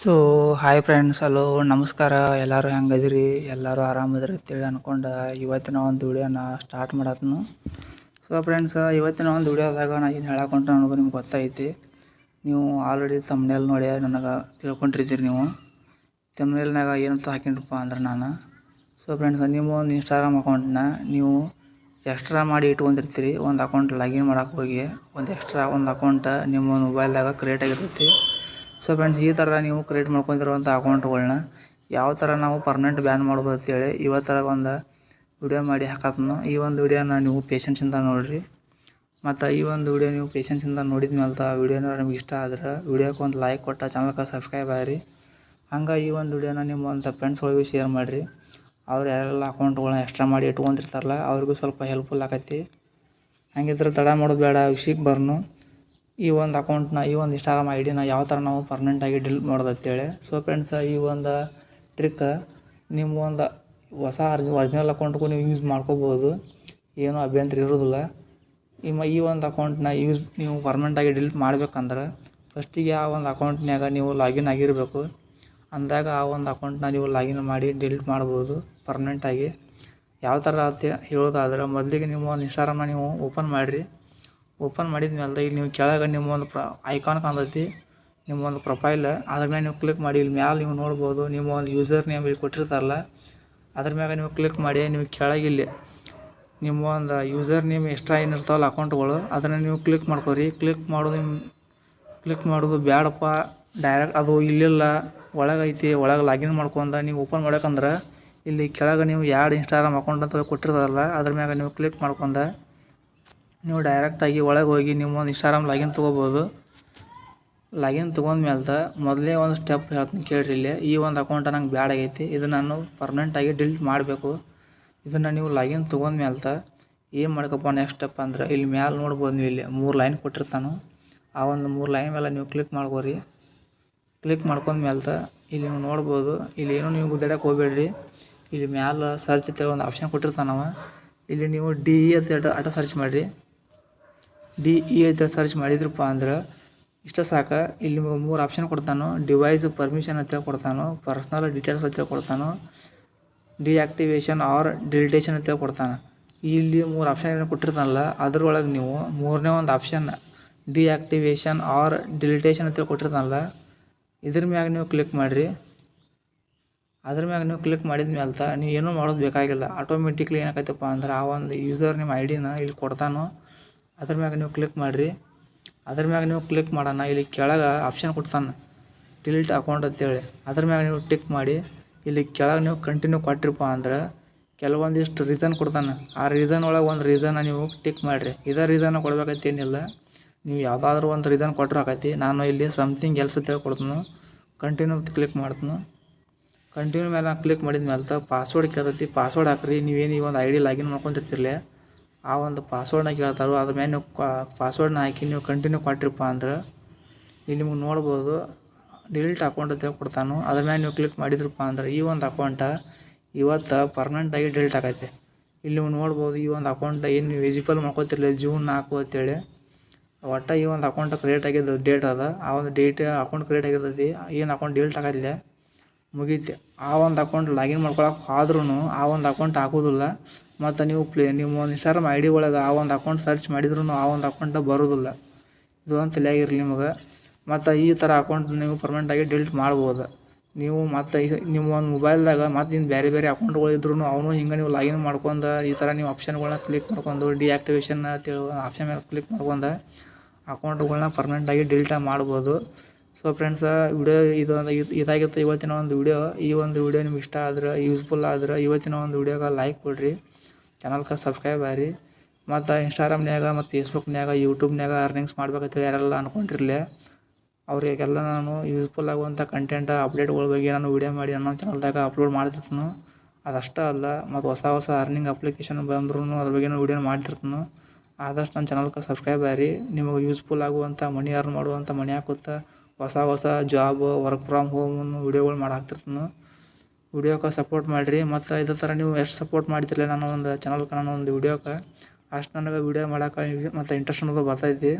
So hi friends hello ನಮಸ್ಕಾರ. ಎಲ್ಲರೂ ಹೆಂಗದಿರಿ? ಎಲ್ಲರೂ ಆರಾಮದಿರಿ ಅಂತೇಳಿ ಅಂದ್ಕೊಂಡು ಇವತ್ತಿನ ಒಂದು ವಿಡಿಯೋನ ಸ್ಟಾರ್ಟ್ ಮಾಡತ್ನು. ಸೊ ಫ್ರೆಂಡ್ಸ್ ಇವತ್ತಿನ ಒಂದು ವಿಡಿಯೋದಾಗ ನಾ ಏನು ಹೇಳಕೊಂಟ ನನಗೂ ನಿಮ್ಗೆ ಗೊತ್ತೈತಿ. ನೀವು ಆಲ್ರೆಡಿ ತಮ್ಮನೇಲಿ ನೋಡಿ ನನಗೆ ತಿಳ್ಕೊಂಡಿರ್ತೀರಿ ನೀವು. ತಮ್ಮನೇಲ್ನಾಗ ಏನಂತ ಹಾಕಿನಪ್ಪ ಅಂದ್ರೆ ನಾನು. ಸೊ ಫ್ರೆಂಡ್ಸ್ ನಿಮ್ಮ ಒಂದು ಇನ್ಸ್ಟಾಗ್ರಾಮ್ ಅಕೌಂಟನ್ನ ನೀವು ಎಕ್ಸ್ಟ್ರಾ ಮಾಡಿ ಇಟ್ಕೊಂಡಿರ್ತೀರಿ. ಒಂದು ಅಕೌಂಟ್ ಲಾಗಿನ್ ಮಾಡೋಕೆ ಹೋಗಿ, ಒಂದು ಎಕ್ಸ್ಟ್ರಾ ಒಂದು ಅಕೌಂಟ್ ನಿಮ್ಮ ಮೊಬೈಲ್ದಾಗ ಕ್ರಿಯೇಟ್ ಆಗಿರ್ತೈತಿ. ಸೊ ಫ್ರೆಂಡ್ಸ್ ಈ ಥರ ನೀವು ಕ್ರಿಯೇಟ್ ಮಾಡ್ಕೊಂಡಿರುವಂಥ ಅಕೌಂಟ್ಗಳನ್ನ ಯಾವ ಥರ ನಾವು ಪರ್ಮನೆಂಟ್ ಬ್ಯಾನ್ ಮಾಡ್ಬೋದು ಅಂತೇಳಿ ಇವತ್ತರ ಒಂದು ವಿಡಿಯೋ ಮಾಡಿ ಹಾಕತ್ನು. ಈ ಒಂದು ವಿಡಿಯೋನ ನೀವು ಪೇಷನ್ಸಿಂದ ನೋಡಿರಿ. ಮತ್ತು ಈ ಒಂದು ವಿಡಿಯೋ ನೀವು ಪೇಷನ್ಸಿಂದ ನೋಡಿದ ಮೇಲೆ ಆ ವಿಡಿಯೋನ ನಿಮ್ಗೆ ಇಷ್ಟ ಆದ್ರೆ ವಿಡಿಯೋಕ್ಕೆ ಒಂದು ಲೈಕ್ ಕೊಟ್ಟ ಚಾನಲ್ಗೆ ಸಬ್ಸ್ಕ್ರೈಬ್ ಆಗಿರಿ. ಹಂಗೆ ಈ ಒಂದು ವಿಡಿಯೋನ ನಿಮ್ಮ ಒಂದು ಫ್ರೆಂಡ್ಸ್ಗಳಿಗೂ ಶೇರ್ ಮಾಡಿರಿ. ಅವ್ರು ಯಾರೆಲ್ಲ ಅಕೌಂಟ್ಗಳನ್ನ ಎಕ್ಸ್ಟ್ರಾ ಮಾಡಿ ಇಟ್ಕೊಂಡಿರ್ತಾರಲ್ಲ ಅವ್ರಿಗೂ ಸ್ವಲ್ಪ ಹೆಲ್ಪ್ಫುಲ್ ಆಕೈತಿ. ಹಂಗಿದ್ರೆ ತಡ ಮಾಡೋದು ಬೇಡ ವಿಷಯಕ್ಕೆ ಬರ್ನು. ಈ ಒಂದು ಅಕೌಂಟ್ನ, ಈ ಒಂದು ಇನ್ಸ್ಟಾಗ್ರಾಮ್ ಐ ಡಿನ ಯಾವ ಥರ ನಾವು ಪರ್ಮನೆಂಟಾಗಿ ಡಿಲೀಟ್ ಮಾಡೋದು ಅಂತೇಳಿ ಸೊ ಫ್ರೆಂಡ್ಸ್ ಈ ಒಂದು ಟ್ರಿಕ್ ಒಂದು ಹೊಸ ಅರ್ಜಿ ಒರಿಜಿನಲ್ ಅಕೌಂಟ್ಗೂ ನೀವು ಯೂಸ್ ಮಾಡ್ಕೋಬೋದು. ಏನೂ ಅಭ್ಯಂತರ ಇರೋದಿಲ್ಲ. ನಿಮ್ಮ ಈ ಒಂದು ಅಕೌಂಟ್ನ ಯೂಸ್ ನೀವು ಪರ್ಮನೆಂಟಾಗಿ ಡಿಲೀಟ್ ಮಾಡ್ಬೇಕಂದ್ರೆ ಫಸ್ಟಿಗೆ ಆ ಒಂದು ಅಕೌಂಟ್ನಾಗ ನೀವು ಲಾಗಿನ್ ಆಗಿರಬೇಕು. ಅಂದಾಗ ಆ ಒಂದು ಅಕೌಂಟ್ನ ನೀವು ಲಾಗಿನ್ ಮಾಡಿ ಡಿಲೀಟ್ ಮಾಡ್ಬೋದು ಪರ್ಮನೆಂಟಾಗಿ ಯಾವ ಥರ ಅಂತ ಹೇಳೋದಾದ್ರೆ ಮೊದಲಿಗೆ ನಿಮ್ಮ ಒಂದು ಇನ್ಸ್ಟಾಗ್ರಾಮ್ನ ನೀವು ಓಪನ್ ಮಾಡಿರಿ. ಓಪನ್ ಮಾಡಿದ ಮೇಲೆ ಇಲ್ಲಿ ನೀವು ಕೆಳಗೆ ನಿಮ್ಮ ಒಂದು ಪ್ರ ಐಕಾನ್ ಕಾಣ್ತೈತಿ ನಿಮ್ಮ ಒಂದು ಪ್ರೊಫೈಲ್. ಅದ್ರ ಮೇಲೆ ನೀವು ಕ್ಲಿಕ್ ಮಾಡಿ, ಇಲ್ಲಿ ಮ್ಯಾಲೆ ನೀವು ನೋಡ್ಬೋದು ನಿಮ್ಮ ಒಂದು ಯೂಸರ್ ನೇಮ್ ಇಲ್ಲಿ ಕೊಟ್ಟಿರ್ತಾರಲ್ಲ, ಅದ್ರ ಮ್ಯಾಗ ನೀವು ಕ್ಲಿಕ್ ಮಾಡಿ ನೀವು ಕೆಳಗೆ ಇಲ್ಲಿ ನಿಮ್ಮ ಒಂದು ಯೂಸರ್ ನೇಮ್ ಎಕ್ಸ್ಟ್ರಾ ಏನಿರ್ತಾವಲ್ಲ ಅಕೌಂಟ್ಗಳು, ಅದನ್ನು ನೀವು ಕ್ಲಿಕ್ ಮಾಡ್ಕೊರಿ. ಕ್ಲಿಕ್ ಮಾಡೋದು ಕ್ಲಿಕ್ ಮಾಡೋದು ಬ್ಯಾಡಪ್ಪ, ಡೈರೆಕ್ಟ್ ಅದು ಇಲ್ಲಿಲ್ಲ ಒಳಗೈತಿ ಒಳಗೆ ಲಾಗಿನ್ ಮಾಡ್ಕೊಂಡ ನೀವು ಓಪನ್ ಮಾಡ್ಬೇಕಂದ್ರೆ, ಇಲ್ಲಿ ಕೆಳಗೆ ನೀವು ಎರಡು ಇನ್ಸ್ಟಾಗ್ರಾಮ್ ಅಕೌಂಟ್ ಅಂತ ಕೊಟ್ಟಿರ್ತಾರಲ್ಲ, ಅದ್ರ ಮ್ಯಾಗ ನೀವು ಕ್ಲಿಕ್ ಮಾಡ್ಕೊಂಡ ನೀವು ಡೈರೆಕ್ಟಾಗಿ ಒಳಗೆ ಹೋಗಿ ನಿಮ್ಮ ಒಂದು ಇನ್ಸ್ಟಾಗ್ರಾಮ್ ಲಾಗಿನ್ ತೊಗೋಬೋದು. ಲಾಗಿನ್ ತೊಗೊಂಡ್ಮೇಲೆ ಮೊದಲೇ ಒಂದು ಸ್ಟೆಪ್ ಹೇಳ್ತೀನಿ ಕೇಳಿರಿ ಇಲ್ಲಿ. ಈ ಒಂದು ಅಕೌಂಟ ನಂಗೆ ಬ್ಯಾಡ ಆಗೈತಿ. ಇದು ನಾನು ಪರ್ಮನೆಂಟಾಗಿ ಡಿಲೀಟ್ ಮಾಡಬೇಕು. ಇದನ್ನು ನೀವು ಲಾಗಿನ್ ತೊಗೊಂಡ್ಮೇಲೆ ಏನು ಮಾಡ್ಕಪ್ಪ ನೆಕ್ಸ್ಟ್ ಸ್ಟೆಪ್ ಅಂದ್ರೆ ಇಲ್ಲಿ ಮ್ಯಾಲೆ ನೋಡ್ಬೋದು ನೀವು ಇಲ್ಲಿ ಮೂರು ಲೈನ್ ಕೊಟ್ಟಿರ್ತಾನು. ಆ ಒಂದು ಮೂರು ಲೈನ್ ಮೇಲೆ ನೀವು ಕ್ಲಿಕ್ ಮಾಡ್ಕೋರಿ. ಕ್ಲಿಕ್ ಮಾಡ್ಕೊಂಡ್ಮೇಲೆ ಇಲ್ಲಿ ನೀವು ನೋಡ್ಬೋದು. ಇಲ್ಲಿ ಏನೋ ನೀವು ಗುದ್ದಾಡಕ್ಕೆ ಹೋಗ್ಬೇಡ್ರಿ. ಇಲ್ಲಿ ಮ್ಯಾಲೆ ಸರ್ಚ್ ಅಂತ ಒಂದು ಆಪ್ಷನ್ ಕೊಟ್ಟಿರ್ತಾನವ. ಇಲ್ಲಿ ನೀವು ಡಿ ಅಂತ ಅಟ ಸರ್ಚ್ ಮಾಡಿರಿ. ಡಿ ಇ ಅಂತ ಸರ್ಚ್ ಮಾಡಿದ್ರಪ್ಪ ಅಂದ್ರೆ ಇಷ್ಟ ಸಾಕು. ಇಲ್ಲಿ ಮೂರು ಆಪ್ಷನ್ ಕೊಡ್ತಾನೋ. ಡಿವೈಸ್ ಪರ್ಮಿಷನ್ ಅಂತೇಳಿ ಕೊಡ್ತಾನೋ. ಪರ್ಸ್ನಲ್ ಡೀಟೇಲ್ಸ್ ಅಂತ ಕೊಡ್ತಾನೋ. ಡಿಆಕ್ಟಿವೇಷನ್ ಆರ್ ಡಿಲಿಟೇಷನ್ ಅಂತೇಳಿ ಕೊಡ್ತಾನೆ. ಇಲ್ಲಿ ಮೂರು ಆಪ್ಷನ್ ಏನು ಕೊಟ್ಟಿರ್ತಾನಲ್ಲ, ಅದ್ರೊಳಗೆ ನೀವು ಮೂರನೇ ಒಂದು ಆಪ್ಷನ್ ಡಿಆಕ್ಟಿವೇಷನ್ ಆರ್ ಡಿಲಿಟೇಷನ್ ಅಂತೇಳಿ ಕೊಟ್ಟಿರ್ತಾನಲ್ಲ, ಇದ್ರ ಮ್ಯಾಗ ನೀವು ಕ್ಲಿಕ್ ಮಾಡಿರಿ. ಅದ್ರ ಮ್ಯಾಗ ನೀವು ಕ್ಲಿಕ್ ಮಾಡಿದ ಮೇಲೆ ನೀವು ಏನೂ ಮಾಡೋದು ಬೇಕಾಗಿಲ್ಲ. ಆಟೋಮೆಟಿಕ್ಲಿ ಏನಾಗೈತಪ್ಪ ಅಂದ್ರೆ ಆ ಒಂದು ಯೂಸರ್ ನಿಮ್ಮ ಐ ಡಿನ ಇಲ್ಲಿ ಕೊಡ್ತಾನೋ. ಅದ್ರ ಮ್ಯಾಗ ನೀವು ಕ್ಲಿಕ್ ಮಾಡಿರಿ. ಅದ್ರ ಮ್ಯಾಗ ನೀವು ಕ್ಲಿಕ್ ಮಾಡೋಣ. ಇಲ್ಲಿ ಕೆಳಗೆ ಆಪ್ಷನ್ ಕೊಡ್ತಾನೆ. ಡಿಲೀಟ್ ಅಕೌಂಟ್ ಅಂತೇಳಿ. ಅದ್ರ ಮ್ಯಾಗ ನೀವು ಟಿಕ್ ಮಾಡಿ. ಇಲ್ಲಿ ಕೆಳಗೆ ನೀವು ಕಂಟಿನ್ಯೂ ಕೊಟ್ಟಿರಪ್ಪ ಅಂದ್ರೆ ಕೆಲವೊಂದಿಷ್ಟು ರೀಸನ್ ಕೊಡ್ತಾನೆ. ಆ ರೀಸನ್ ಒಳಗೆ ಒಂದು ರೀಸನ್ನ ನೀವು ಟಿಕ್ ಮಾಡಿರಿ. ಇದೇ ರೀಸನ್ನ ಕೊಡ್ಬೇಕಂತ ಏನಿಲ್ಲ. ನೀವು ಯಾವುದಾದ್ರೂ ಒಂದು ರೀಸನ್ ಕೊಟ್ಟರು ಆಕೈತಿ. ನಾನು ಇಲ್ಲಿ ಸಮಥಿಂಗ್ ಎಲ್ಸ್ ಅಂತೇಳಿ ಕೊಡ್ತೀನಿ ಕಂಟಿನ್ಯೂ ಕ್ಲಿಕ್ ಮಾಡ್ತೀನಿ. ಕಂಟಿನ್ಯೂ ಮೇಲೆ ಕ್ಲಿಕ್ ಮಾಡಿದ ಮೇಲೆ ಪಾಸ್ವರ್ಡ್ ಕೇಳ್ತೈತಿ. ಪಾಸ್ವರ್ಡ್ ಹಾಕ್ರಿ. ನೀವೇನು ಈ ಒಂದು ಐ ಡಿ ಲಾಗಿನ್ ಮಾಡ್ಕೊಂತಿರ್ತಿರ್ಲಿ. ಆ ಒಂದು ಪಾಸ್ವರ್ಡ್ನ ಕೇಳ್ತಾರೋ ಅದ್ರ ಮೇಲೆ ನೀವು ಪಾಸ್ವರ್ಡ್ನ ಹಾಕಿ ನೀವು ಕಂಟಿನ್ಯೂ ಕೊಟ್ಟಿರಪ್ಪ ಅಂದ್ರೆ ಇಲ್ಲಿ ನಿಮ್ಗೆ ನೋಡ್ಬೋದು ಡಿಲೀಟ್ ಅಕೌಂಟ್ ಅಂತ ಕೊಡ್ತಾನು ಅದ್ರ ಮೇಲೆ ನೀವು ಕ್ಲಿಕ್ ಮಾಡಿದ್ರಪ್ಪ ಅಂದ್ರೆ ಈ ಒಂದು ಅಕೌಂಟ ಇವತ್ತು ಪರ್ಮನೆಂಟಾಗಿ ಡಿಲೀಟ್ ಆಗೈತೆ. ಇಲ್ಲಿ ನೀವು ನೋಡ್ಬೋದು ಈ ಒಂದು ಅಕೌಂಟ್ ಏನು ನೀವು ವಿಸಿಬಲ್ ಮಾಡ್ಕೋತಿರಲಿ ಜೂನ್ ನಾಲ್ಕು ಅಂತೇಳಿ. ಒಟ್ಟು ಈ ಒಂದು ಅಕೌಂಟ್ ಕ್ರಿಯೇಟ್ ಆಗಿದ್ದು ಡೇಟ್ ಅದ. ಆ ಒಂದು ಡೇಟ್ ಅಕೌಂಟ್ ಕ್ರಿಯೇಟ್ ಆಗಿರ್ತೈತಿ ಏನು ಅಕೌಂಟ್ ಡಿಲೀಟ್ ಆಗತ್ತಿದೆ ಮುಗೀತು. ಆ ಒಂದು ಅಕೌಂಟ್ ಲಾಗಿನ್ ಮಾಡ್ಕೊಳಕ್ಕೆ ಆದ್ರೂ ಆ ಒಂದು ಅಕೌಂಟ್ ಹಾಕೋದಿಲ್ಲ. ಮತ್ತು ನೀವು ಪ್ಲೇ ನಿಮ್ಮ ಒಂದು ಇನ್ಸ್ಟಾಗ್ರಾಮ್ ಐ ಡಿ ಒಳಗೆ ಆ ಒಂದು ಅಕೌಂಟ್ ಸರ್ಚ್ ಮಾಡಿದ್ರು ಆ ಒಂದು ಅಕೌಂಟ್ ಬರೋದಿಲ್ಲ. ಇದು ಒಂದು ತಲೆಯಾಗಿರಲಿ ನಿಮಗೆ. ಮತ್ತು ಈ ಥರ ಅಕೌಂಟ್ ನೀವು ಪರ್ಮನೆಂಟಾಗಿ ಡಿಲೀಟ್ ಮಾಡ್ಬೋದು. ನೀವು ಮತ್ತು ನಿಮ್ಮ ಒಂದು ಮೊಬೈಲ್ದಾಗ ಮತ್ತು ಇನ್ನು ಬೇರೆ ಬೇರೆ ಅಕೌಂಟ್ಗಳು ಇದ್ರೂ ಅವನು ಹಿಂಗೆ ನೀವು ಲಾಗಿನ್ ಮಾಡ್ಕೊಂಡು ಈ ಥರ ನೀವು ಆಪ್ಷನ್ಗಳನ್ನ ಕ್ಲಿಕ್ ಮಾಡ್ಕೊಂಡು ಡಿಆಕ್ಟಿವೇಷನ್ ಆಪ್ಷನ್ ಮೇಲೆ ಕ್ಲಿಕ್ ಮಾಡ್ಕೊಂಡು ಅಕೌಂಟ್ಗಳನ್ನ ಪರ್ಮನೆಂಟಾಗಿ ಡಿಲೀಟ್ ಮಾಡ್ಬೋದು. ಸೊ ಫ್ರೆಂಡ್ಸ ವಿಡಿಯೋ ಇದು ಇದಾಗಿತ್ತು ಇವತ್ತಿನ ಒಂದು ವಿಡಿಯೋ ಈ ಒಂದು ವಿಡಿಯೋ ನಿಮ್ಗೆ ಇಷ್ಟ ಆದ್ರೆ ಯೂಸ್ಫುಲ್ ಆದ್ರೆ ಇವತ್ತಿನ ಒಂದು ವಿಡಿಯೋಗೆ ಲೈಕ್ ಕೊಡಿರಿ. ಚಾನಲ್ಗೆ ಸಬ್ಸ್ಕ್ರೈಬ್ ಆಗಿರಿ ಮತ್ತು ಇನ್ಸ್ಟಾಗ್ರಾಮ್ನ್ಯಾಗ ಮತ್ತು ಫೇಸ್ಬುಕ್ನ್ಯಾಗ ಯೂಟ್ಯೂಬ್ನ್ಯಾಗ ಅರ್ನಿಂಗ್ಸ್ ಮಾಡ್ಬೇಕಂತೇಳಿ ಯಾರೆಲ್ಲ ಅನ್ಕೊಂಡಿರಲಿ ಅವರಿಗೆಲ್ಲ ನಾನು ಯೂಸ್ಫುಲ್ ಆಗುವಂಥ ಕಂಟೆಂಟ್ ಅಪ್ಡೇಟ್ಗಳ ಬಗ್ಗೆ ನಾನು ವಿಡಿಯೋ ಮಾಡಿ ನನ್ನ ಚಾನಲ್ದಾಗ ಅಪ್ಲೋಡ್ ಮಾಡ್ತಿರ್ತೀನಿ. ಅದಷ್ಟೇ ಅಲ್ಲ, ಮತ್ತು ಹೊಸ ಹೊಸ ಅರ್ನಿಂಗ್ ಅಪ್ಲಿಕೇಶನ್ ಬಂದ್ರೂ ಅದ್ರ ಬಗ್ಗೆ ವೀಡಿಯೋ ಮಾಡ್ತಿರ್ತೀನಿ. ಆದಷ್ಟು ನನ್ನ ಚಾನಲ್ಗೆ ಸಬ್ಸ್ಕ್ರೈಬ್ ಆಗಿರಿ ನಿಮಗೆ ಯೂಸ್ಫುಲ್ ಆಗುವಂಥ ಮನಿ ಅರ್ನ್ ಮಾಡುವಂಥ ಮನಿ ಹಾಕುತ್ತಾ ಹೊಸ ಹೊಸ ಜಾಬ್ ವರ್ಕ್ ಫ್ರಮ್ ಹೋಮನ್ನು ವಿಡಿಯೋಗಳು ಮಾಡಿ ಹಾಕ್ತಿರ್ತೀನಿ. ವಿಡಿಯೋಕ್ಕೆ ಸಪೋರ್ಟ್ ಮಾಡಿರಿ. ಮತ್ತು ಇದೇ ಥರ ನೀವು ಎಷ್ಟು ಸಪೋರ್ಟ್ ಮಾಡಿದ್ರೆ ನಾನು ಒಂದು ಚಾನಲ್ಗೆ ನಾನು ಒಂದು ವಿಡಿಯೋಕ್ಕೆ ಅಷ್ಟು ನನಗೆ ವಿಡಿಯೋ ಮಾಡೋಕೆ ಮತ್ತು ಇಂಟ್ರೆಸ್ಟ್ ಅನ್ನೋದು ಬರ್ತೈತಿ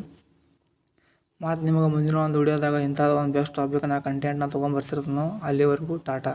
ಮತ್ತು ನಿಮಗೆ ಮುಂದಿನ ಒಂದು ವಿಡಿಯೋದಾಗ ಇಂಥದ್ದು ಒಂದು ಬೆಸ್ಟ್ ಟಾಪಿಕ್ನ ಕಂಟೆಂಟ್ನ ತೊಗೊಂಬರ್ತಿರ್ತೀನೋ ಅಲ್ಲಿವರೆಗೂ ಟಾಟಾ.